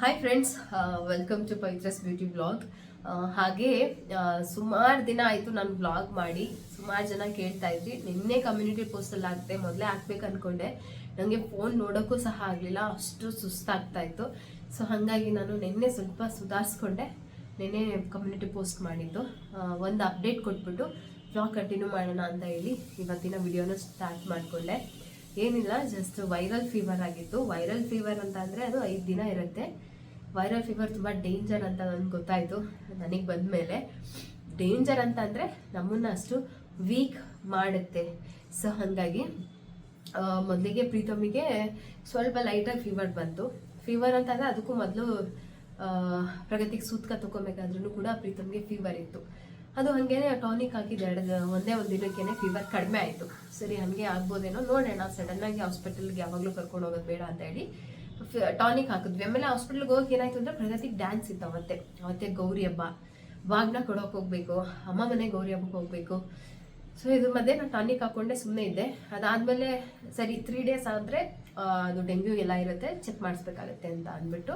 Hi friends welcome to ಪೈತ್ರಸ್ beauty blog ಹಾಗೆ ಸುಮಾರು ದಿನ ಆಯಿತು ನಾನು ಬ್ಲಾಗ್ ಮಾಡಿ. ಸುಮಾರು ಜನ ಕೇಳ್ತಾ ಇದ್ರಿ. ನಿನ್ನೆ ಕಮ್ಯುನಿಟಿ ಪೋಸ್ಟಲ್ಲಿ ಹಾಕ್ತೆ ಮೊದಲೇ ಹಾಕ್ಬೇಕು ಅಂದ್ಕೊಂಡೆ ನನಗೆ ಫೋನ್ ನೋಡೋಕ್ಕೂ ಸಹ ಆಗಲಿಲ್ಲ, ಅಷ್ಟು ಸುಸ್ತಾಗ್ತಾ ಇತ್ತು. ಸೊ ಹಾಗಾಗಿ ನಾನು ನಿನ್ನೆ ಸ್ವಲ್ಪ ಸುಧಾರಿಸ್ಕೊಂಡೆ. ನಿನ್ನೆ ಕಮ್ಯುನಿಟಿ ಪೋಸ್ಟ್ ಮಾಡಿದ್ದು. ಒಂದು ಅಪ್ಡೇಟ್ ಕೊಟ್ಬಿಟ್ಟು ಬ್ಲಾಗ್ ಕಂಟಿನ್ಯೂ ಮಾಡೋಣ ಅಂತ ಹೇಳಿ ಇವತ್ತಿನ ವಿಡಿಯೋನ ಸ್ಟಾರ್ಟ್ ಮಾಡಿಕೊಂಡೆ. ಏನಿಲ್ಲ ಜಸ್ಟ್ ವೈರಲ್ ಫೀವರ್ ಆಗಿತ್ತು. ವೈರಲ್ ಫೀವರ್ ಅಂತ ಅಂದರೆ ಅದು ಐದು ದಿನ ಇರುತ್ತೆ. ವೈರಲ್ ಫೀವರ್ ತುಂಬ ಡೇಂಜರ್ ಅಂತ ನನಗೆ ಗೊತ್ತಾಯಿತು, ನನಗೆ ಬಂದ ಮೇಲೆ ಡೇಂಜರ್ ಅಂತ ಅಂದರೆ ನಮ್ಮನ್ನು ಅಷ್ಟು ವೀಕ್ ಮಾಡುತ್ತೆ. ಸೊ ಹಾಗಾಗಿ ಮೊದಲಿಗೆ ಪ್ರೀತಮಿಗೆ ಸ್ವಲ್ಪ ಲೈಟಾಗಿ ಫೀವರ್ ಬಂತು. ಫೀವರ್ ಅಂತಂದರೆ ಅದಕ್ಕೂ ಮೊದಲು ಪ್ರಗತಿಗೆ ಸೂತ್ಕ ತಗೊಬೇಕಾದ್ರೂ ಕೂಡ ಪ್ರೀತಮ್ಗೆ ಫೀವರ್ ಇತ್ತು. ಅದು ಹಾಗೇನೆ ಟಾನಿಕ್ ಹಾಕಿದ್ದೆ, ಎರಡು ಒಂದೇ ಒಂದು ದಿನಕ್ಕೇನೆ ಫೀವರ್ ಕಡಿಮೆ ಆಯಿತು. ಸರಿ, ಹಾಗೆ ಆಗ್ಬೋದೇನೋ ನೋಡೋಣ ಸಡನ್ನಾಗಿ ಹಾಸ್ಪಿಟಲ್ಗೆ ಯಾವಾಗಲೂ ಕರ್ಕೊಂಡು ಹೋಗೋದು ಬೇಡ ಅಂತ ಹೇಳಿ ಟಾನಿಕ್ ಹಾಕಿದ್ವಿ. ಆಮೇಲೆ ಹಾಸ್ಪಿಟ್ಲ್ಗೆ ಹೋಗಿ ಏನಾಯ್ತು ಅಂದ್ರೆ ಪ್ರಗತಿಗೆ ಡ್ಯಾನ್ಸ್ ಇತ್ತು ಅವತ್ತೆ. ಅವತ್ತೆ ಗೌರಿ ಹಬ್ಬ. ವಾಗ್ನ ಕೊಡೋಕೆ ಹೋಗ್ಬೇಕು, ಅಮ್ಮ ಮನೆ ಗೌರಿ ಹಬ್ಬಕ್ಕೆ ಹೋಗ್ಬೇಕು. ಸೊ ಇದು ಮಧ್ಯೆ ನಾನು ಟಾನಿಕ್ ಹಾಕೊಂಡೆ ಸುಮ್ಮನೆ ಇದ್ದೆ. ಅದಾದಮೇಲೆ ಸರಿ ತ್ರೀ ಡೇಸ್ ಆದರೆ ಅದು ಡೆಂಗ್ಯೂ ಎಲ್ಲ ಇರುತ್ತೆ ಚೆಕ್ ಮಾಡಿಸ್ಬೇಕಾಗತ್ತೆ ಅಂತ ಅಂದ್ಬಿಟ್ಟು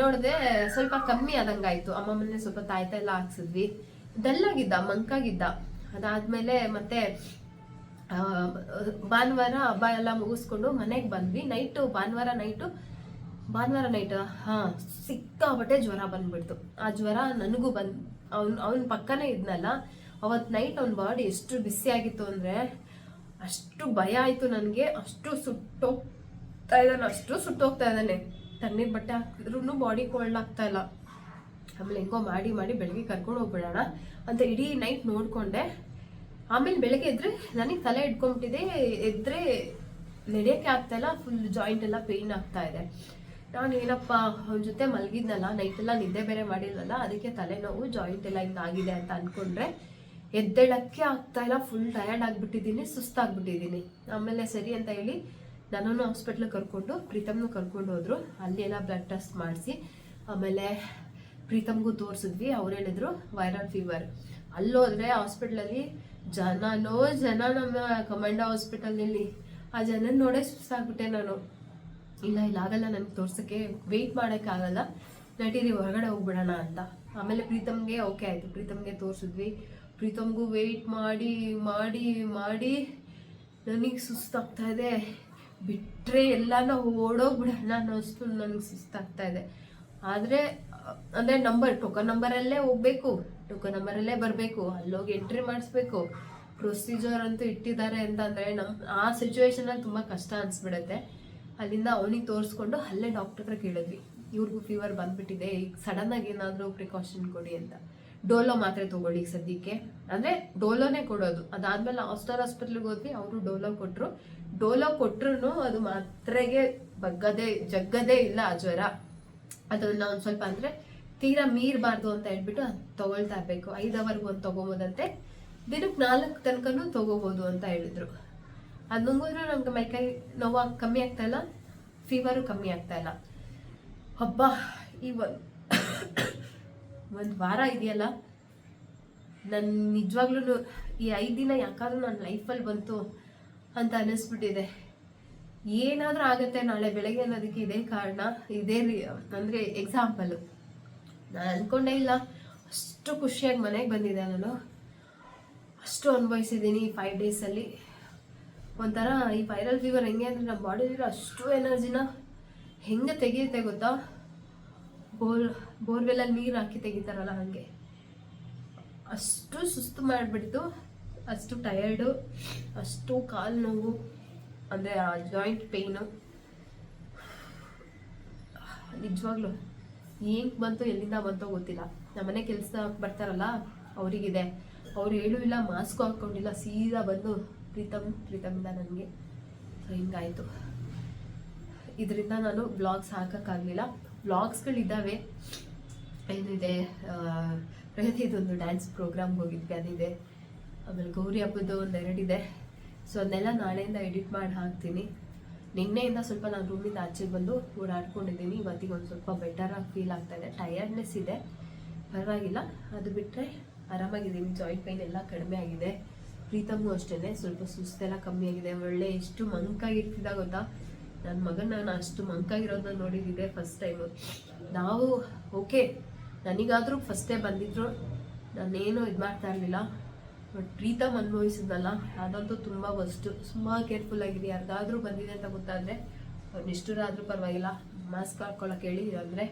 ನೋಡಿದೆ, ಸ್ವಲ್ಪ ಕಮ್ಮಿ ಆದಂಗಾಯ್ತು. ಅಮ್ಮ ಮನೆ ಸ್ವಲ್ಪ ತಾಯ್ತಾ ಎಲ್ಲ ಹಾಕ್ಸಿದ್ವಿ. ಡಲ್ಲಾಗಿದ್ದ, ಮಂಕಾಗಿದ್ದ. ಅದಾದ್ಮೇಲೆ ಮತ್ತೆ ಭಾನುವಾರ ಹಬ್ಬ ಎಲ್ಲ ಮುಗಿಸ್ಕೊಂಡು ಮನೆಗೆ ಬಂದ್ವಿ. ನೈಟು, ಭಾನುವಾರ ನೈಟು, ಭಾನುವಾರ ನೈಟ್, ಹಾಂ, ಸಿಕ್ಕಾಪಟ್ಟೆ ಜ್ವರ ಬಂದ್ಬಿಡ್ತು. ಆ ಜ್ವರ ನನಗೂ ಬಂದ್, ಅವ್ನ್, ಅವ್ನ ಪಕ್ಕನೇ ಇದ್ನಲ್ಲ ಅವತ್ತು ನೈಟ್ ಅವ್ನ ಬಾಡಿ ಎಷ್ಟು ಬಿಸಿ ಆಗಿತ್ತು ಅಂದ್ರೆ ಅಷ್ಟು ಭಯ ಆಯಿತು ನನಗೆ. ಅಷ್ಟು ಸುಟ್ಟೋಗ್ತಾ ಇದ್ದಾನೆ, ಅಷ್ಟು ಸುಟ್ಟೋಗ್ತಾ ಇದ್ದಾನೆ. ತಣ್ಣೀರು ಬಟ್ಟೆ ಹಾಕಿದ್ರು ಬಾಡಿ ಕೋಲ್ಡ್ ಆಗ್ತಾ ಇಲ್ಲ. ಆಮೇಲೆ ಹೆಂಗೋ ಮಾಡಿ ಮಾಡಿ ಬೆಳಗ್ಗೆ ಕರ್ಕೊಂಡು ಹೋಗ್ಬಿಡೋಣ ಅಂತ ಇಡೀ ನೈಟ್ ನೋಡಿಕೊಂಡೆ. ಆಮೇಲೆ ಬೆಳಗ್ಗೆ ಎದ್ರೆ ನನಗೆ ತಲೆ ಇಟ್ಕೊಂಡ್ಬಿಟ್ಟಿದೆ ಎದ್ರೆ ನಡೆಯೋಕ್ಕೆ ಆಗ್ತಾ ಇಲ್ಲ ಫುಲ್ ಜಾಯಿಂಟ್ ಎಲ್ಲ ಪೇಯ್ನ್ ಆಗ್ತಾ ಇದೆ. ನಾನು ಏನಪ್ಪ, ಅವನ ಜೊತೆ ಮಲಗಿದ್ನಲ್ಲ ನೈಟ್ ಎಲ್ಲ ನಿದ್ದೆ ಬೇರೆ ಮಾಡಿಲ್ಲಲ್ಲ ಅದಕ್ಕೆ ತಲೆನೋವು ಜಾಯಿಂಟ್ ಎಲ್ಲ ಹಿಂಗಾಗಿದೆ ಅಂತ ಅನ್ಕೊಂಡ್ರೆ ಎದ್ದೇಳಕ್ಕೆ ಆಗ್ತಾ ಇಲ್ಲ ಫುಲ್ ಟಯರ್ಡ್ ಆಗಿಬಿಟ್ಟಿದ್ದೀನಿ, ಸುಸ್ತಾಗ್ಬಿಟ್ಟಿದ್ದೀನಿ. ಆಮೇಲೆ ಸರಿ ಅಂತ ಹೇಳಿ ನನ್ನನ್ನು ಹಾಸ್ಪಿಟ್ಲಿಗೆ ಕರ್ಕೊಂಡು ಪ್ರೀತಮ್ನು ಕರ್ಕೊಂಡು ಹೋದ್ರು. ಅಲ್ಲಿ ಎಲ್ಲ ಬ್ಲಡ್ ಟೆಸ್ಟ್ ಮಾಡಿಸಿ, ಆಮೇಲೆ ಪ್ರೀತಮ್ಗೂ ತೋರಿಸಿದ್ವಿ, ಅವ್ರು ಹೇಳಿದ್ರು ವೈರಲ್ ಫೀವರ್ ಅಲ್ಲೋದ್ರೆ ಹಾಸ್ಪಿಟ್ಲಲ್ಲಿ ಜನನೋ ಜನ ನಮ್ಮ ಕಮಾಂಡ ಹಾಸ್ಪಿಟಲ್ನಲ್ಲಿ ಆ ಜನ ನೋಡೇ ಸುಸ್ತಾಗ್ಬಿಟ್ಟೆ ನಾನು. ಇಲ್ಲ ಇಲ್ಲ, ಆಗಲ್ಲ, ನನಗೆ ತೋರ್ಸೋಕ್ಕೆ ವೆಯ್ಟ್ ಮಾಡೋಕ್ಕಾಗಲ್ಲ ನಟೀರಿ, ಹೊರಗಡೆ ಹೋಗ್ಬಿಡೋಣ ಅಂತ. ಆಮೇಲೆ ಪ್ರೀತಮ್ಗೆ ಓಕೆ ಆಯಿತು. ಪ್ರೀತಮ್ಗೆ ತೋರಿಸಿದ್ವಿ. ಪ್ರೀತಮ್ಗೂ ವೆಯ್ಟ್ ಮಾಡಿ ಮಾಡಿ ಮಾಡಿ, ನನಗೆ ಸುಸ್ತಾಗ್ತಾ ಇದೆ. ಬಿಟ್ಟರೆ ಎಲ್ಲಾನು ಓಡೋಗ್ಬಿಡೋಣ ಅನ್ನೋಷ್ಟು ನನಗೆ ಸುಸ್ತಾಗ್ತಾ ಇದೆ. ಆದರೆ ಅಂದರೆ ನಂಬರ್ ಟೋಕನ್ ನಂಬರಲ್ಲೇ ಹೋಗ್ಬೇಕು ಟೋಕನ್ ನಂಬರಲ್ಲೇ ಬರಬೇಕು, ಅಲ್ಲೋಗಿ ಎಂಟ್ರಿ ಮಾಡಿಸ್ಬೇಕು. ಪ್ರೊಸೀಜರ್ ಅಂತೂ ಇಟ್ಟಿದ್ದಾರೆ ಅಂತಂದರೆ ನಮ್ಮ ಆ ಸಿಚುವೇಶನಲ್ಲಿ ತುಂಬ ಕಷ್ಟ ಅನಿಸ್ಬಿಡುತ್ತೆ. ಅಲ್ಲಿಂದ ಅವನಿಗೆ ತೋರಿಸ್ಕೊಂಡು ಅಲ್ಲೇ ಡಾಕ್ಟರ್ ಹತ್ರ ಕೇಳಿದ್ವಿ. ಇವ್ರಿಗೂ ಫೀವರ್ ಬಂದ್ಬಿಟ್ಟಿದೆ, ಈಗ ಸಡನ್ನಾಗಿ ಏನಾದರೂ ಪ್ರಿಕಾಷನ್ ಕೊಡಿ ಅಂತ. ಡೋಲೋ ಮಾತ್ರೆ ತಗೊಳ್ಳಿ ಸದ್ಯಕ್ಕೆ. ಅಂದರೆ ಡೋಲೋನೇ ಕೊಡೋದು. ಅದಾದ್ಮೇಲೆ ಆಸ್ಟಾರ್ ಹಾಸ್ಪಿಟ್ಲಿಗೆ ಹೋದ್ವಿ, ಅವರು ಡೋಲೋ ಕೊಟ್ಟರು ಡೋಲೋ ಕೊಟ್ರು ಅದು ಮಾತ್ರೆಗೆ ಬಗ್ಗದೇ, ಜಗ್ಗದೇ ಇಲ್ಲ ಆ ಜ್ವರ. ಅದನ್ನ ಒಂದು ಸ್ವಲ್ಪ ಅಂದರೆ ತೀರಾ ಮೀರಬಾರ್ದು ಅಂತ ಹೇಳ್ಬಿಟ್ಟು ತಗೊಳ್ತಾ ಇರಬೇಕು. ಐದು ಅವರ್ಗೆ ಒಂದು ತೊಗೊಬೋದಂತೆ. ದಿನಕ್ಕೆ ನಾಲ್ಕು ತನಕನೂ ತಗೋಬೋದು ಅಂತ ಹೇಳಿದ್ರು. ಅದು ನುಂಗಿದ್ರು ನಮ್ಗೆ ಮೈಕೈ ನೋವು ಕಮ್ಮಿ ಆಗ್ತಾ ಇಲ್ಲ ಫೀವರು ಕಮ್ಮಿ ಆಗ್ತಾ ಇಲ್ಲ. ಹಬ್ಬ, ಈ ಒಂದು ವಾರ ಇದೆಯಲ್ಲ ನನ್ನ ನಿಜವಾಗ್ಲೂ ಈ ಐದು ದಿನ ಯಾಕಾದ್ರೂ ನನ್ನ ಲೈಫಲ್ಲಿ ಬಂತು ಅಂತ ಅನ್ನಿಸ್ಬಿಟ್ಟಿದೆ ಏನಾದರೂ ಆಗುತ್ತೆ ನಾಳೆ ಬೆಳಗ್ಗೆ ಅನ್ನೋದಕ್ಕೆ ಇದೇ ಕಾರಣ, ಇದೇ ರೀ, ಅಂದರೆ ಎಕ್ಸಾಂಪಲು ನಾನು ಅಂದ್ಕೊಂಡೇ ಇಲ್ಲ. ಅಷ್ಟು ಖುಷಿಯಾಗಿ ಮನೆಗೆ ಬಂದಿದ್ದೆ ನಾನು. ಅಷ್ಟು ಅನುಭವಿಸಿದ್ದೀನಿ ಈ ಫೈವ್ ಡೇಸಲ್ಲಿ ಒಂಥರ ಈ ವೈರಲ್ ಫೀವರ್ ಹೆಂಗೆ ಅಂದರೆ ನಮ್ಮ ಬಾಡಿಲಿರೋ ಅಷ್ಟು ಎನರ್ಜಿನ ಹೆಂಗೆ ತೆಗೆಯುತ್ತೆ ಗೊತ್ತಾ? ಬೋರ್ ಬೋರ್ವೆಲ್ಲಲ್ಲಿ ನೀರು ಹಾಕಿ ತೆಗಿತಾರಲ್ಲ ಹಾಗೆ. ಅಷ್ಟು ಸುಸ್ತು ಮಾಡಿಬಿಡ್ತು. ಅಷ್ಟು ಟಯರ್ಡು ಅಷ್ಟು ಕಾಲು ನೋವು. ಅಂದರೆ ಆ ಜಾಯಿಂಟ್ ಪೇಯ್ನು ನಿಜವಾಗ್ಲೂ, ಏನು ಬಂತು ಎಲ್ಲಿಂದ ಬಂತೋ ಗೊತ್ತಿಲ್ಲ. ನಮ್ಮನೆ ಕೆಲಸ ಬರ್ತಾರಲ್ಲ, ಅವರಿಗಿದೆ. ಅವ್ರು ಹೇಳು ಇಲ್ಲ ಮಾಸ್ಕು ಹಾಕ್ಕೊಂಡಿಲ್ಲ ಸೀದಾ ಬಂದು ಪ್ರೀತಮ್ ಪ್ರೀತಮಿಂದ ನನಗೆ. ಹಿಂಗಾಯಿತು. ಇದರಿಂದ ನಾನು ಬ್ಲಾಗ್ಸ್ ಹಾಕೋಕ್ಕಾಗಲಿಲ್ಲ. ಬ್ಲಾಗ್ಸ್ಗಳಿದ್ದಾವೆ ಏನಿದೆ ಪ್ರಗತಿದೊಂದು ಡ್ಯಾನ್ಸ್ ಪ್ರೋಗ್ರಾಮ್ಗೆ ಹೋಗಿದ್ವಿ, ಅದಿದೆ. ಆಮೇಲೆ ಗೌರಿ ಹಬ್ಬದ್ದು ಒಂದು ಎರಡಿದೆ ಸೊ ಅದನ್ನೆಲ್ಲ ನಾಳೆಯಿಂದ ಎಡಿಟ್ ಮಾಡಿ ಹಾಕ್ತೀನಿ. ನಿನ್ನೆಯಿಂದ ಸ್ವಲ್ಪ ನಾನು ರೂಮಿಂದ ಆಚೆಗೆ ಬಂದು ಓಡಾಡ್ಕೊಂಡಿದ್ದೀನಿ. ಇವತ್ತಿಗೆ ಒಂದು ಸ್ವಲ್ಪ ಬೆಟರಾಗಿ ಫೀಲ್ ಆಗ್ತಾ ಇದೆ. ಟಯರ್ಡ್ನೆಸ್ ಇದೆ. ಪರವಾಗಿಲ್ಲ. ಅದು ಬಿಟ್ಟರೆ ಆರಾಮಾಗಿದ್ದೀನಿ. ಜಾಯಿಂಟ್ ಪೈನ್ ಎಲ್ಲ ಕಡಿಮೆ ಆಗಿದೆ. ಪ್ರೀತಮ್ಗೂ ಅಷ್ಟೇ ಸ್ವಲ್ಪ ಸುಸ್ತೆಲ್ಲ ಕಮ್ಮಿ ಆಗಿದೆ. ಒಳ್ಳೆ ಎಷ್ಟು ಮಂಕಾಗಿರ್ತಿದ್ದ ಗೊತ್ತಾ? ನನ್ನ ಮಗನ ನಾನು ಅಷ್ಟು ಮಂಕಾಗಿರೋದನ್ನ ನೋಡಿದ್ದೆ ಫಸ್ಟ್ ಟೈಮು ನಾವು ಓಕೆ ನನಗಾದರೂ ಫಸ್ಟೇ ಬಂದಿದ್ರು. ನಾನೇನು ಇದು ಮಾಡ್ತಾ ಇರಲಿಲ್ಲ. ಬಟ್ ಪ್ರೀತಮ್ ಅನುಭವಿಸಿದ್ನಲ್ಲ ಅದಂತೂ ತುಂಬ ವಸ್ತು ತುಂಬ ಕೇರ್ಫುಲ್ ಆಗಿದೆ ಯಾರ್ದಾದ್ರೂ ಬಂದಿದೆ ಅಂತ ಗೊತ್ತಾದರೆ, ಅವ್ರು ನಿಷ್ಠರಾದರೂ ಪರವಾಗಿಲ್ಲ ಮಾಸ್ಕ್ ಹಾಕ್ಕೊಳಕ್ಕೆ ಹೇಳಿ ಅಂದರೆ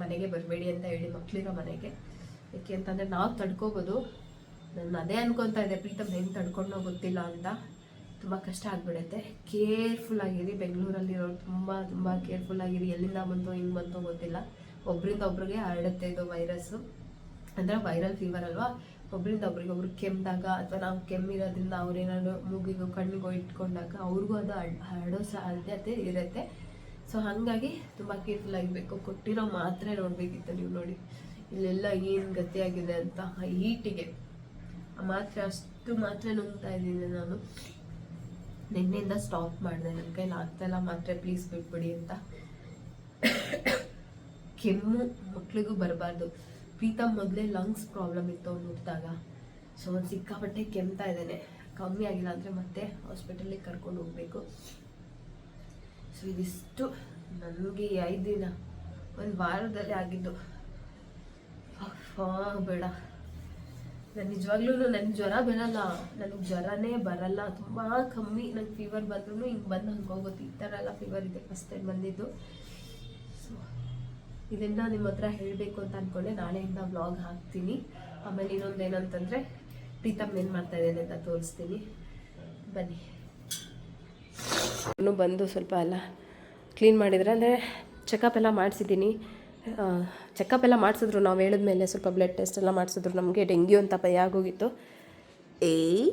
ಮನೆಗೆ ಬರಬೇಡಿ ಅಂತ ಹೇಳಿ ಮಕ್ಕಳಿರೋ ಮನೆಗೆ. ಯಾಕೆ ಅಂತಂದರೆ ನಾವು ತಡ್ಕೋಬೋದು. ನಾನು ಅದೇ ಅನ್ಕೊತಾ ಇದ್ದೆ, ಪ್ರೀತಮ್ ಹೆಂಗೆ ತಡ್ಕೊಂಡೋ ಗೊತ್ತಿಲ್ಲ ಅಂತ. ತುಂಬ ಕಷ್ಟ ಆಗಿಬಿಡುತ್ತೆ. ಕೇರ್ಫುಲ್ ಆಗಿರಿ, ಬೆಂಗಳೂರಲ್ಲಿರೋರು ತುಂಬ ತುಂಬ ಕೇರ್ಫುಲ್ ಆಗಿರಿ. ಎಲ್ಲಿಂದ ಬಂತು, ಹಿಂಗೆ ಬಂತು ಗೊತ್ತಿಲ್ಲ. ಒಬ್ಬರಿಂದ ಒಬ್ರಿಗೆ ಹರಡುತ್ತೆ ಇದು ವೈರಸ್ಸು ಅಂದರೆ ವೈರಲ್ ಫೀವರ್ ಅಲ್ವಾ? ಒಬ್ಬರಿಂದ ಒಬ್ರಿಗೆ ಒಬ್ರು ಕೆಮ್ಮಿದಾಗ ಅಥವಾ ನಾವು ಕೆಮ್ಮಿರೋದ್ರಿಂದ ಅವ್ರೇನಾದ್ರು ಮೂಗಿಗೂ ಕಣ್ಣಿಗೂ ಇಟ್ಕೊಂಡಾಗ ಅವ್ರಿಗೂ ಅದು ಹರಡೋ ಸಾಧ್ಯತೆ ಇರುತ್ತೆ. ಸೊ ಹಾಗಾಗಿ ತುಂಬ ಕೇರ್ಫುಲ್ ಆಗಿರಬೇಕು. ಕೊಟ್ಟಿರೋ ಮಾತ್ರೆ ನೋಡಬೇಕಿತ್ತು ನೀವು ನೋಡಿ. ಇಲ್ಲೆಲ್ಲ ಏನು ಗತಿಯಾಗಿದೆ ಅಂತ ಹೀಟಿಗೆ. ಆ ಮಾತ್ರೆ ಅಷ್ಟು ಮಾತ್ರೆ ನುಂಗ್ತಾ ಇದ್ದೀನಿ ನಾನು. ನಿನ್ನೆಯಿಂದ ಸ್ಟಾಪ್ ಮಾಡಿದೆ. ನನ್ನ ಕೈಲಿ ಆಗ್ತಾಯಿಲ್ಲ ಮಾತ್ರೆ. ಪ್ಲೀಸ್ ಬಿಟ್ಬಿಡಿ ಅಂತ. ಕೆಮ್ಮು ಮಕ್ಳಿಗೂ ಬರಬಾರ್ದು. ಪ್ರೀತಮ್ ಮೊದಲೇ ಲಂಗ್ಸ್ ಪ್ರಾಬ್ಲಮ್ ಇತ್ತು ಅವ್ನು ಹುಟ್ಟಿದಾಗ. ಸೊ ಅವ್ನು ಸಿಕ್ಕಾಪಟ್ಟೆ ಕೆಮ್ತಾ ಇದ್ದಾನೆ. ಕಮ್ಮಿ ಆಗಿಲ್ಲ ಅಂದರೆ ಮತ್ತೆ ಹಾಸ್ಪಿಟಲಿಗೆ ಕರ್ಕೊಂಡು ಹೋಗಬೇಕು. ಸೊ ಇದಿಷ್ಟು ನನಗೆ ಐದು ದಿನ. ಒಂದು ವಾರದಲ್ಲಿ ಆಗಿದ್ದು. ಬೇಡ. ನಾನು ನಿಜವಾಗ್ಲೂ ನನಗೆ ಜ್ವರ ಬರಲ್ಲ. ನನಗೆ ಜ್ವರನೇ ಬರಲ್ಲ. ತುಂಬ ಕಮ್ಮಿ. ನಂಗೆ ಫೀವರ್ ಬಂದ್ರೂ ಹಿಂಗೆ ಬಂದು ಹಂಗೆ ಹೋಗುತ್ತೆ. ಈ ಥರ ಎಲ್ಲ ಫೀವರ್ ಇದೆ ಫಸ್ಟ್ ಟೈಮ್ ಬಂದಿದ್ದು. ಇದನ್ನ ನಿಮ್ಮ ಹತ್ರ ಹೇಳಬೇಕು ಅಂತ ಅಂದ್ಕೊಂಡೆ ನಾಳೆಯಿಂದ ಬ್ಲಾಗ್ ಹಾಕ್ತೀನಿ. ಆಮೇಲೆ ಇನ್ನೊಂದು ಏನಂತಂದರೆ ಪ್ರೀತಮ್ ಏನು ಮಾಡ್ತಾ ಇದ್ದೇನೆ ಅಂತ ತೋರಿಸ್ತೀನಿ. ಬನ್ನಿ. ಇನ್ನು ಬಂದು ಸ್ವಲ್ಪ ಎಲ್ಲ ಕ್ಲೀನ್ ಮಾಡಿದರೆ, ಅಂದರೆ ಚೆಕಪ್ ಎಲ್ಲ ಮಾಡಿಸಿದ್ದೀನಿ. ಚೆಕಪ್ ಎಲ್ಲ ಮಾಡಿಸಿದ್ರು. ನಾವು ಹೇಳಿದ್ಮೇಲೆ ಸ್ವಲ್ಪ ಬ್ಲಡ್ ಟೆಸ್ಟ್ ಎಲ್ಲ ಮಾಡಿಸಿದ್ರು. ನಮಗೆ ಡೆಂಗ್ಯೂ ಅಂತ ಭಯ ಆಗೋಗಿತ್ತು. ಏಯ್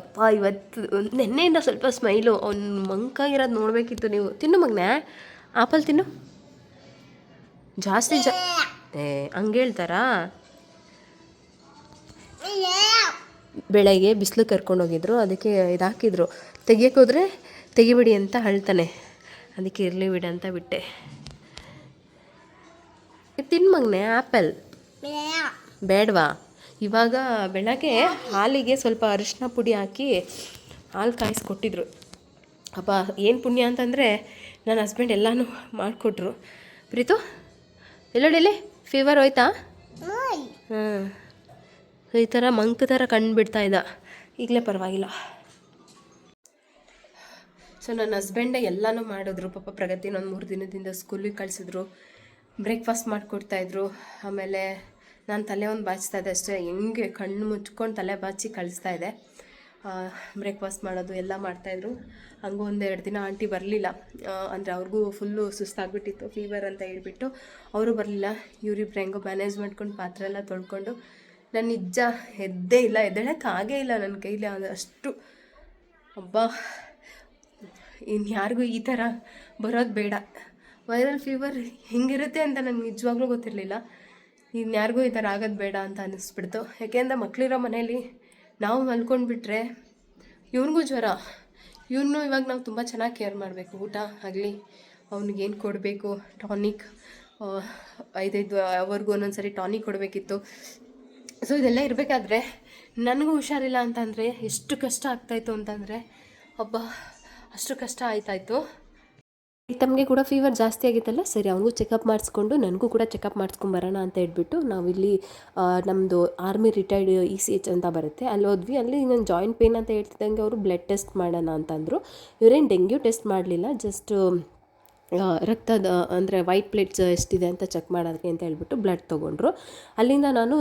ಅಪ್ಪ ಇವತ್ತು ನಿನ್ನೆಯಿಂದ ಸ್ವಲ್ಪ ಸ್ಮೈಲು ಅವ್ನು ಮಂಕಾಗಿರೋದು ನೋಡಬೇಕಿತ್ತು ನೀವು. ತಿನ್ನು ಮಗನೇ. ಆಪಲ್ ತಿನ್ನು. ಜಾಸ್ತಿ ಜಾ ಏ ಹಂಗೇಳ್ತಾರಾ ಬೆಳಗ್ಗೆ ಬಿಸಿಲು ಕರ್ಕೊಂಡೋಗಿದ್ರು ಅದಕ್ಕೆ ಇದಾಕಿದ್ರು ತೆಗಿಯಕ್ಕೆ ಹೋದರೆ ತೆಗಿಬಿಡಿ ಅಂತ ಅಳ್ತಾನೆ. ಅದಕ್ಕೆ ಇರಲಿ ಬಿಡಿ ಅಂತ ಬಿಟ್ಟೆ. ತಿನ್ ಮಗನೆ ಆ್ಯಪಲ್ ಬೇಡವಾ? ಇವಾಗ ಬೆಳಗ್ಗೆ ಹಾಲಿಗೆ ಸ್ವಲ್ಪ ಅರಿಶಿನ ಪುಡಿ ಹಾಕಿ ಹಾಲು ಕಾಯಿಸ್ಕೊಟ್ಟಿದ್ರು. ಅಪ್ಪ ಏನು ಪುಣ್ಯ ಅಂತಂದರೆ ನನ್ನ ಹಸ್ಬೆಂಡ್ ಎಲ್ಲನೂ ಮಾಡಿಕೊಟ್ರು. ಪ್ರೀತು? ಎಲ್ಲೋಡಿಲಿ ಫೀವರ್ ಹೋಯ್ತಾ? ಹಾಂ. ಈ ಥರ ಮಂಕ್ ಥರ ಕಣ್ಣು ಬಿಡ್ತಾ ಇದ್ದ. ಈಗಲೇ ಪರವಾಗಿಲ್ಲ. ಸೊ ನನ್ನ ಹಸ್ಬೆಂಡೇ ಎಲ್ಲನೂ ಮಾಡಿದ್ರು. ಪಾಪ ಪ್ರಗತಿನ ಒಂದು ಮೂರು ದಿನದಿಂದ ಸ್ಕೂಲಿಗೆ ಕಳಿಸಿದ್ರು. ಬ್ರೇಕ್ಫಾಸ್ಟ್ ಮಾಡಿಕೊಡ್ತಾಯಿದ್ರು ಆಮೇಲೆ ನಾನು ತಲೆ ಒಂದು ಬಾಚ್ತಾ ಇದ್ದೆ ಅಷ್ಟೇ. ಹೆಂಗೆ ಕಣ್ಣು ಮುಚ್ಕೊಂಡು ತಲೆ ಬಾಚಿ ಕಳಿಸ್ತಾ ಇದ್ದೆ. ಬ್ರೇಕ್ಫಾಸ್ಟ್ ಮಾಡೋದು ಎಲ್ಲ ಮಾಡ್ತಾಯಿದ್ರು. ಹಂಗೂ ಒಂದು ಎರಡು ದಿನ ಆಂಟಿ ಬರಲಿಲ್ಲ. ಅಂದರೆ ಅವ್ರಿಗೂ ಫುಲ್ಲು ಸುಸ್ತಾಗ್ಬಿಟ್ಟಿತ್ತು ಫೀವರ್ ಅಂತ ಹೇಳ್ಬಿಟ್ಟು. ಅವರು ಬರಲಿಲ್ಲ. ಇವ್ರಿಬ್ರು ಹೆಂಗೋ ಮ್ಯಾನೇಜ್ ಮಾಡ್ಕೊಂಡು ಪಾತ್ರೆ ಎಲ್ಲ ತೊಳ್ಕೊಂಡು. ನಾನು ನಿಜ ಎದ್ದೇ ಇಲ್ಲ ಎದ್ದೇಳಕ್ಕೆ ಆಗೇ ಇಲ್ಲ ನನ್ನ ಕೈಲಿ ಅಷ್ಟು. ಅಬ್ಬಾ ಇನ್ಯಾರಿಗೂ ಈ ಥರ ಬರೋದು ಬೇಡ. ವೈರಲ್ ಫೀವರ್ ಹೆಂಗಿರುತ್ತೆ ಅಂತ ನನಗೆ ನಿಜವಾಗ್ಲೂ ಗೊತ್ತಿರಲಿಲ್ಲ. ಇನ್ಯಾರಿಗೂ ಈ ಥರ ಆಗೋದು ಬೇಡ ಅಂತ ಅನ್ನಿಸ್ಬಿಡ್ತು ಯಾಕೆಂದರೆ ಮಕ್ಕಳಿರೋ ಮನೇಲಿ ನಾವು ಮಲ್ಕೊಂಡ್ಬಿಟ್ರೆ ಇವ್ನಿಗೂ ಜ್ವರ. ಇವನು ಇವಾಗ ನಾವು ತುಂಬ ಚೆನ್ನಾಗಿ ಕೇರ್ ಮಾಡಬೇಕು. ಊಟ ಆಗಲಿ ಅವ್ನಿಗೇನು ಕೊಡಬೇಕು? ಟಾನಿಕ್ ಐದೈದು ಅವ್ರಿಗೂ ಒಂದೊಂದು ಸರಿ ಟಾನಿಕ್ ಕೊಡಬೇಕಿತ್ತು. ಸೊ ಇದೆಲ್ಲ ಇರಬೇಕಾದ್ರೆ ನನಗೂ ಹುಷಾರಿಲ್ಲ ಅಂತಂದರೆ ಎಷ್ಟು ಕಷ್ಟ ಆಗ್ತಾಯಿತ್ತು ಅಂತಂದರೆ ಒಬ್ಬ ಅಷ್ಟು ಕಷ್ಟ ಆಯ್ತಾಯಿತು. ತಮಗೆ ಕೂಡ ಫೀವರ್ ಜಾಸ್ತಿ ಆಗಿತ್ತಲ್ಲ, ಸರಿ ಅವನಿಗೂ ಚೆಕಪ್ ಮಾಡಿಸ್ಕೊಂಡು ನನಗೂ ಕೂಡ ಚೆಕಪ್ ಮಾಡಿಸ್ಕೊಂಬರೋಣ ಅಂತ ಹೇಳ್ಬಿಟ್ಟು ನಾವಿಲ್ಲಿ ನಮ್ಮದು army retired E C H ಅಂತ ಬರುತ್ತೆ. ಅಲ್ಲಿ ಹೋದ್ವಿ. ಅಲ್ಲಿ ಇನ್ನೊಂದು ಜಾಯಿಂಟ್ ಪೇನ್ ಅಂತ ಹೇಳ್ತಿದ್ದಂಗೆ ಅವರು ಬ್ಲಡ್ ಟೆಸ್ಟ್ ಮಾಡೋಣ ಅಂತಂದರು. ಇವರೇನು ಡೆಂಗ್ಯೂ ಟೆಸ್ಟ್ ಮಾಡಲಿಲ್ಲ ಜಸ್ಟ್ ರಕ್ತದ, ಅಂದರೆ ವೈಟ್ ಪ್ಲೇಟ್ಸ್ ಎಷ್ಟಿದೆ ಅಂತ ಚೆಕ್ ಮಾಡೋದಕ್ಕೆ ಅಂತ ಹೇಳ್ಬಿಟ್ಟು ಬ್ಲಡ್ ತೊಗೊಂಡ್ರು. ಅಲ್ಲಿಂದ ನಾನು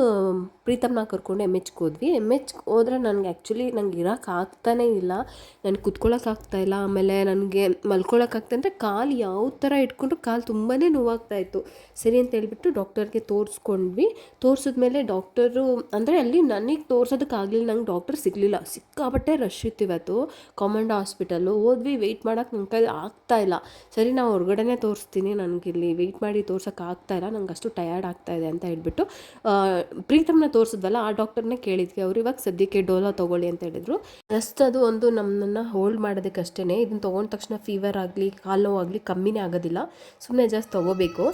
ಪ್ರೀತಮ್ನ ಕರ್ಕೊಂಡು ಎಂ ಎಚ್ಗೆ ಹೋದ್ವಿ. ಎಂ ಎಚ್ ಹೋದ್ರೆ ನನಗೆ ಆ್ಯಕ್ಚುಲಿ ನಂಗೆ ಇರೋಕೆ ಆಗ್ತಾನೇ ಇಲ್ಲ. ನಾನು ಕುತ್ಕೊಳ್ಳೋಕೆ ಆಗ್ತಾ ಇಲ್ಲ. ಆಮೇಲೆ ನನಗೆ ಮಲ್ಕೊಳ್ಳೋಕೆ ಆಗ್ತಾ ಅಂದರೆ ಕಾಲು ಯಾವ ಥರ ಇಟ್ಕೊಂಡ್ರು ಕಾಲು ತುಂಬಾ ನೋವಾಗ್ತಾ ಇತ್ತು. ಸರಿ ಅಂತ ಹೇಳ್ಬಿಟ್ಟು ಡಾಕ್ಟರ್ಗೆ ತೋರಿಸ್ಕೊಂಡ್ವಿ. ತೋರಿಸಿದ್ಮೇಲೆ ಡಾಕ್ಟರು ಅಂದರೆ ಅಲ್ಲಿ ನನಗೆ ತೋರ್ಸೋದಕ್ಕಾಗಲಿಲ್ಲ ನಂಗೆ ಡಾಕ್ಟರ್ ಸಿಗಲಿಲ್ಲ. ಸಿಕ್ಕಾಪಟ್ಟೆ ರಶ್ ಇತ್ತು ಇವತ್ತು. ಕಾಮಂಡ ಹಾಸ್ಪಿಟಲು ಹೋದ್ವಿ ವೆಯ್ಟ್ ಮಾಡೋಕೆ ನನ್ನ ಕೈಲಿ ಆಗ್ತಾ ಇಲ್ಲ. ಸರಿ, ನಾವು ಹೊರಗಡೆನೇ ತೋರಿಸ್ತೀನಿ ನನಗೆ ಇಲ್ಲಿ ವೆಯ್ಟ್ ಮಾಡಿ ತೋರ್ಸೋಕೆ ಆಗ್ತಾ ಇಲ್ಲ, ನಂಗೆ ಅಷ್ಟು ಟಯರ್ಡ್ ಆಗ್ತಾ ಇದೆ ಅಂತ ಹೇಳ್ಬಿಟ್ಟು ಪ್ರೀತಮ್ನ ತೋರಿಸಿದ್ವಲ್ಲ, ಆ ಡಾಕ್ಟರ್ನೇ ಕೇಳಿದ್ವಿ. ಅವ್ರು ಇವಾಗ ಸದ್ಯಕ್ಕೆ ಡೋಲೋ ತೊಗೊಳ್ಳಿ ಅಂತ ಹೇಳಿದ್ರು. ಜಸ್ಟ್ ಅದು ಒಂದು ನಮ್ಮನ್ನು ಹೋಲ್ಡ್ ಮಾಡೋದಕ್ಕೆ ಅಷ್ಟೇ ಇದನ್ನ ತೊಗೊಂಡ ತಕ್ಷಣ ಫೀವರ್ ಆಗಲಿ, ಕಾಲು ಆಗಲಿ ಕಮ್ಮಿನೇ ಆಗೋದಿಲ್ಲ. ಸುಮ್ಮನೆ ಜಾಸ್ತಿ ತೊಗೋಬೇಕು.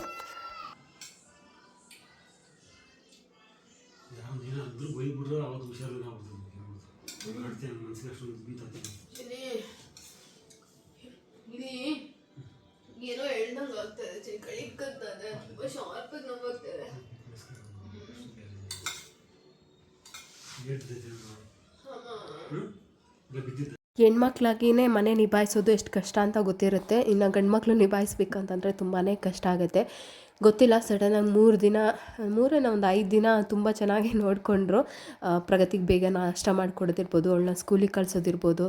ಏನೋ ಹೇಳ್ದಂಗೆ ಆಗ್ತದೆ. ಹೆಣ್ಮಕ್ಳಾಗಿಯೇ ಮನೆ ನಿಭಾಯಿಸೋದು ಎಷ್ಟು ಕಷ್ಟ ಅಂತ ಗೊತ್ತಿರುತ್ತೆ. ಇನ್ನು ಗಂಡ್ಮಕ್ಳು ಮಕ್ಕಳು ನಿಭಾಯಿಸ್ಬೇಕಂತಂದರೆ ತುಂಬಾ ಕಷ್ಟ ಆಗುತ್ತೆ. ಗೊತ್ತಿಲ್ಲ ಸಡನ್ನಾಗಿ ಮೂರು ದಿನ ಮೂರನ್ನ ಒಂದು ಐದು ದಿನ ತುಂಬ ಚೆನ್ನಾಗಿ ನೋಡಿಕೊಂಡ್ರು. ಪ್ರಗತಿಗೆ ಬೇಗ ನಾಷ್ಟ ಮಾಡಿಕೊಡೋದಿರ್ಬೋದು ಅವಳನ್ನ ಸ್ಕೂಲಿಗೆ ಕಳಿಸೋದಿರ್ಬೋದು.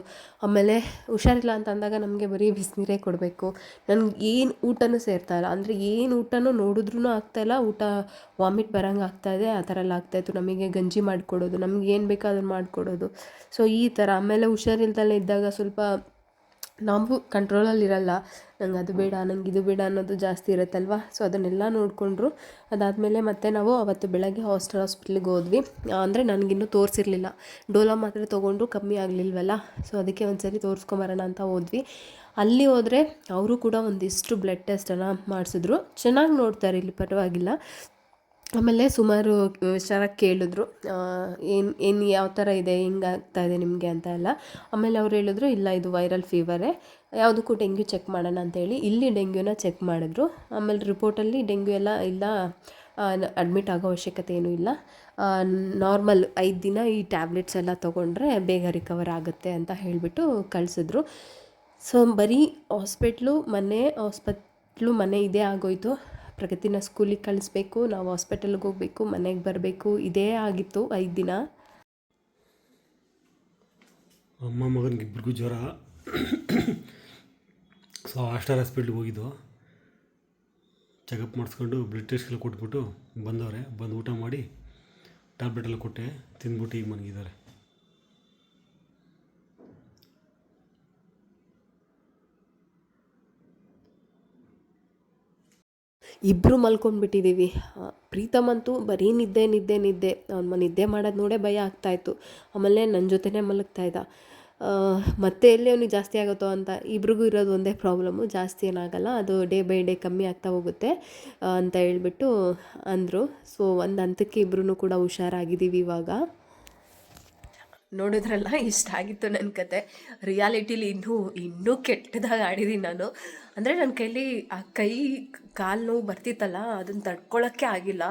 ಆಮೇಲೆ ಹುಷಾರಿಲ್ಲ ಅಂತ ಅಂದಾಗ ನಮಗೆ ಬರೀ ಬಿಸಿನೀರೇ ಕೊಡಬೇಕು. ನನಗೆ ಏನು ಊಟನೂ ಸೇರ್ತಾ ಇಲ್ಲ. ಅಂದರೆ ಏನು ಊಟನೂ ನೋಡಿದ್ರೂ ಆಗ್ತಾಯಿಲ್ಲ ಊಟ ವಾಮಿಟ್ ಬರೋಂಗೆ ಆಗ್ತಾಯಿದೆ ಆ ಥರ ಎಲ್ಲ ಆಗ್ತಾಯಿತ್ತು ನಮಗೆ ಗಂಜಿ ಮಾಡಿಕೊಡೋದು, ನಮ್ಗೆ ಏನು ಬೇಕೋ ಅದನ್ನು ಮಾಡಿಕೊಡೋದು. ಸೊ ಈ ಥರ, ಆಮೇಲೆ ಹುಷಾರಿಲ್ದಲೇ ಇದ್ದಾಗ ಸ್ವಲ್ಪ, ನಾವು ಕಂಟ್ರೋಲಲ್ಲಿ ಇರಲ್ಲ. ನಂಗೆ ಅದು ಬೇಡ, ನಂಗೆ ಇದು ಬೇಡ ಅನ್ನೋದು ಜಾಸ್ತಿ ಇರುತ್ತಲ್ವ? ಸೊ ಅದನ್ನೆಲ್ಲ ನೋಡಿಕೊಂಡ್ರು. ಅದಾದಮೇಲೆ ಮತ್ತೆ ನಾವು ಅವತ್ತು ಬೆಳಗ್ಗೆ ಹಾಸ್ಟೆಲ್ ಹಾಸ್ಪಿಟ್ಲಿಗೆ ಹೋದ್ವಿ. ಅಂದರೆ ನನಗಿನ್ನೂ ತೋರಿಸಿರ್ಲಿಲ್ಲ. ಡೋಲೋ ಮಾತ್ರೆ ತೊಗೊಂಡ್ರು, ಕಮ್ಮಿ ಆಗಲಿಲ್ವಲ್ಲ? ಸೊ ಅದಕ್ಕೆ ಒಂದು ಸರಿ ತೋರಿಸ್ಕೊಂಬರೋಣ ಅಂತ ಹೋದ್ವಿ. ಅಲ್ಲಿ ಹೋದರೆ ಅವರು ಕೂಡ ಒಂದಿಷ್ಟು ಬ್ಲಡ್ ಟೆಸ್ಟನ್ನು ಮಾಡಿಸಿದ್ರು. ಚೆನ್ನಾಗಿ ನೋಡ್ತಾರೆ ಇಲ್ಲಿ ಪರವಾಗಿಲ್ಲ. ಆಮೇಲೆ ಸುಮಾರು ವಿಚಾರ ಕೇಳಿದ್ರು. ಏನು ಏನು ಯಾವ ಥರ ಇದೆ ಹೆಂಗಾಗ್ತಾ ಇದೆ ನಿಮಗೆ ಅಂತ ಎಲ್ಲ. ಆಮೇಲೆ ಅವ್ರು ಹೇಳಿದ್ರು, ಇಲ್ಲ, ಇದು ವೈರಲ್ ಫೀವರೇ ಯಾವುದಕ್ಕೂ ಡೆಂಗ್ಯೂ ಚೆಕ್ ಮಾಡೋಣ ಅಂತೇಳಿ ಇಲ್ಲಿ ಡೆಂಗ್ಯೂನ ಚೆಕ್ ಮಾಡಿದ್ರು. ಆಮೇಲೆ ರಿಪೋರ್ಟಲ್ಲಿ ಡೆಂಗ್ಯೂ ಎಲ್ಲ ಇಲ್ಲ ಅಡ್ಮಿಟ್ ಆಗೋ ಅವಶ್ಯಕತೆ ಏನೂ ಇಲ್ಲ. ನಾರ್ಮಲ್ ಐದು ದಿನ ಈ ಟ್ಯಾಬ್ಲೆಟ್ಸ್ ಎಲ್ಲ ತೊಗೊಂಡ್ರೆ ಬೇಗ ರಿಕವರ್ ಆಗುತ್ತೆ ಅಂತ ಹೇಳಿಬಿಟ್ಟು ಕಳಿಸಿದ್ರು. ಸೊ ಬರೀ ಹಾಸ್ಪಿಟ್ಲು ಮನೆ ಹಾಸ್ಪಿಟ್ಲು ಮನೆ ಇದೇ ಆಗೋಯ್ತು. ಪ್ರಗತಿನ ಸ್ಕೂಲಿಗೆ ಕಳಿಸ್ಬೇಕು, ನಾವು ಹಾಸ್ಪಿಟಲ್ಗೆ ಹೋಗಬೇಕು, ಮನೆಗೆ ಬರಬೇಕು, ಇದೇ ಆಗಿತ್ತು ಐದು ದಿನ. ಅಮ್ಮ ಮಗನಿಗೆ ಇಬ್ಬರಿಗೂ ಜ್ವರ. ಸೊ ಆಸ್ಟಾರ್ ಹಾಸ್ಪಿಟ್ಲಿಗೆ ಹೋಗಿದ್ದು ಚೆಕಪ್ ಮಾಡಿಸ್ಕೊಂಡು ಬ್ಲಡ್ ಟೆಸ್ಟ್ ಎಲ್ಲ ಕೊಟ್ಬಿಟ್ಟು ಬಂದವ್ರೆ. ಬಂದು ಊಟ ಮಾಡಿ ಟ್ಯಾಬ್ಲೆಟ್ ಎಲ್ಲ ಕೊಟ್ಟೆ. ತಿಂದ್ಬಿಟ್ಟು ಈಗ ಮನಗಿದ್ದಾರೆ ಇಬ್ಬರು ಮಲ್ಕೊಂಡ್ಬಿಟ್ಟಿದ್ದೀವಿ ಪ್ರೀತಮ್ ಅಂತೂ ಬರೀ ನಿದ್ದೆ ನಿದ್ದೆ ನಿದ್ದೆ. ಅವ್ನು ನಿದ್ದೆ ಮಾಡೋದು ನೋಡೇ ಭಯ ಆಗ್ತಾಯಿತ್ತು ಆಮೇಲೆ ನನ್ನ ಜೊತೆನೇ ಮಲಗ್ತಾ ಇದ್ದ. ಮತ್ತೆ ಎಲ್ಲಿ ಅವ್ನಿಗೆ ಜಾಸ್ತಿ ಆಗುತ್ತೋ ಅಂತ ಇಬ್ರಿಗೂ ಇರೋದು ಒಂದೇ ಪ್ರಾಬ್ಲಮ್ಮು, ಜಾಸ್ತಿ ಏನಾಗಲ್ಲ, ಅದು ಡೇ ಬೈ ಡೇ ಕಮ್ಮಿ ಆಗ್ತಾ ಹೋಗುತ್ತೆ ಅಂತ ಹೇಳ್ಬಿಟ್ಟು ಅಂದರು. ಸೊ ಒಂದು ಹಂತಕ್ಕೆ ಇಬ್ಬರೂ ಕೂಡ ಹುಷಾರಾಗಿದ್ದೀವಿ ಇವಾಗ. ನೋಡಿದ್ರಲ್ಲ, ಇಷ್ಟ ಆಗಿತ್ತು ನನ್ನ ಕತೆ. ರಿಯಾಲಿಟೀಲಿ ಇನ್ನೂ ಇನ್ನೂ ಕೆಟ್ಟದಾಗ ಆಡಿದ್ದೀನಿ ನಾನು. ಅಂದರೆ ನನ್ನ ಕೈಲಿ ಆ ಕೈ, ಕಾಲು ನೋವು ಬರ್ತಿತ್ತಲ್ಲ ಅದನ್ನು ತಡ್ಕೊಳ್ಳೋಕ್ಕೆ ಆಗಿಲ್ಲ.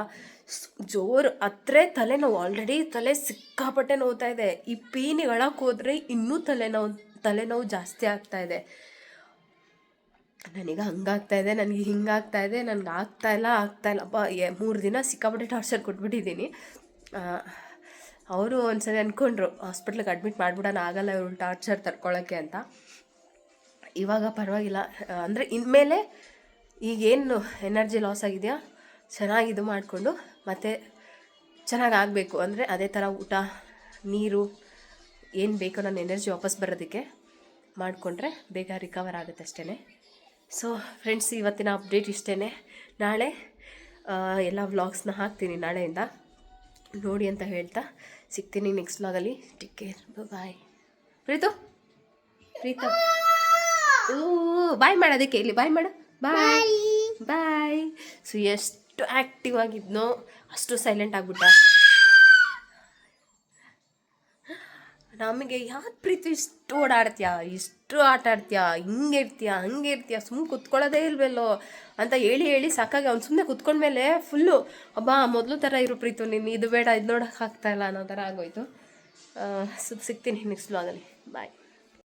ಜೋರು ಹತ್ರ ತಲೆನೋವು. ಆಲ್ರೆಡಿ ತಲೆ ಸಿಕ್ಕಾಪಟ್ಟೆ ನೋವ್ತಾ ಇದೆ. ಈ ಪೀನಿಗಳಕ್ಕೆ ಹೋದರೆ ಇನ್ನೂ ತಲೆನೋವು ತಲೆನೋವು ಜಾಸ್ತಿ ಆಗ್ತಾ ಇದೆ. ನನಗೆ ಹಂಗಾಗ್ತಾ ಇದೆ, ನನಗೆ ಹಿಂಗಾಗ್ತಾ ಇದೆ, ನನಗೆ ಆಗ್ತಾ ಇಲ್ಲ ಆಗ್ತಾ ಇಲ್ಲ. ಮೂರು ದಿನ ಸಿಕ್ಕಾಪಟ್ಟೆ ಟಾರ್ಚರ್ ಕೊಟ್ಬಿಟ್ಟಿದ್ದೀನಿ. ಅವರು ಒಂದ್ಸರಿ ಅಂದ್ಕೊಂಡ್ರು ಹಾಸ್ಪಿಟ್ಲಿಗೆ ಅಡ್ಮಿಟ್ ಮಾಡಿಬಿಡೋಣ, ಆಗಲ್ಲ ಇವ್ರು ಟಾರ್ಚರ್ ತಡ್ಕೊಳ್ಳೋಕ್ಕೆ ಅಂತ. ಇವಾಗ ಪರವಾಗಿಲ್ಲ. ಅಂದರೆ ಇನ್ಮೇಲೆ ಈಗೇನು ಎನರ್ಜಿ ಲಾಸ್ ಆಗಿದೆಯಾ? ಚೆನ್ನಾಗಿ ಇದು ಮಾಡಿಕೊಂಡು ಮತ್ತೆ ಚೆನ್ನಾಗಿ ಆಗಬೇಕು ಅಂದರೆ ಅದೇ ಥರ ಊಟ ನೀರು ಏನು ಬೇಕೋ ನನ್ನ ಎನರ್ಜಿ ವಾಪಸ್ ಬರೋದಕ್ಕೆ ಮಾಡಿಕೊಂಡ್ರೆ ಬೇಗ ರಿಕವರ್ ಆಗುತ್ತೆ ಅಷ್ಟೇ ಸೊ ಫ್ರೆಂಡ್ಸ್ ಇವತ್ತಿನ ಅಪ್ಡೇಟ್ ಇಷ್ಟೇ ನಾಳೆ ಎಲ್ಲ ವ್ಲಾಗ್ಸ್ನ ಹಾಕ್ತೀನಿ ನಾಳೆಯಿಂದ. ನೋಡಿ ಅಂತ ಹೇಳ್ತಾ ಸಿಗ್ತೀನಿ ನೆಕ್ಸ್ಟ್ ವ್ಲಾಗಲ್ಲಿ take care bye Preethu? Preetha? ಓ ಬಾಯ್ ಮಾಡೋದಕ್ಕೆ ಇಲ್ಲಿ. ಬಾಯ್ ಮಾಡು. ಬಾಯ್ ಬಾಯ್ ಸೊ ಎಷ್ಟು ಆ್ಯಕ್ಟಿವ್ ಆಗಿದ್ನೋ, ಅಷ್ಟು ಸೈಲೆಂಟ್ ಆಗಿಬಿಟ್ಟ. ನಮಗೆ ಯಾಕೆ ಪ್ರೀತಿ ಇಷ್ಟು ಓಡಾಡ್ತೀಯಾ, ಇಷ್ಟು ಆಟ ಆಡ್ತೀಯಾ, ಹಿಂಗೆ ಇರ್ತೀಯ, ಹಂಗೆ ಇರ್ತೀಯ ಸುಮ್ಮನೆ ಕುತ್ಕೊಳ್ಳೋದೇ ಇಲ್ವಲ್ಲೋ ಅಂತ ಹೇಳಿ ಹೇಳಿ ಸಾಕಾಗಿ ಅವ್ನು ಸುಮ್ಮನೆ ಕುತ್ಕೊಂಡ್ಮೇಲೆ ಫುಲ್ಲು ಅಬ್ಬಾ, ಮೊದಲು ಥರ ಇರು ಪ್ರೀತು ನೀನು, ಇದು ಬೇಡ ಇದು ನೋಡೋಕೆ ಆಗ್ತಾ ಇಲ್ಲ ಅನ್ನೋ ಥರ ಆಗೋಯ್ತು. ಸಿಗ್ತೀನಿ ನೆಕ್ಸ್ಟ್ ಬ್ಲಾಗಲ್ಲಿ ಬಾಯ್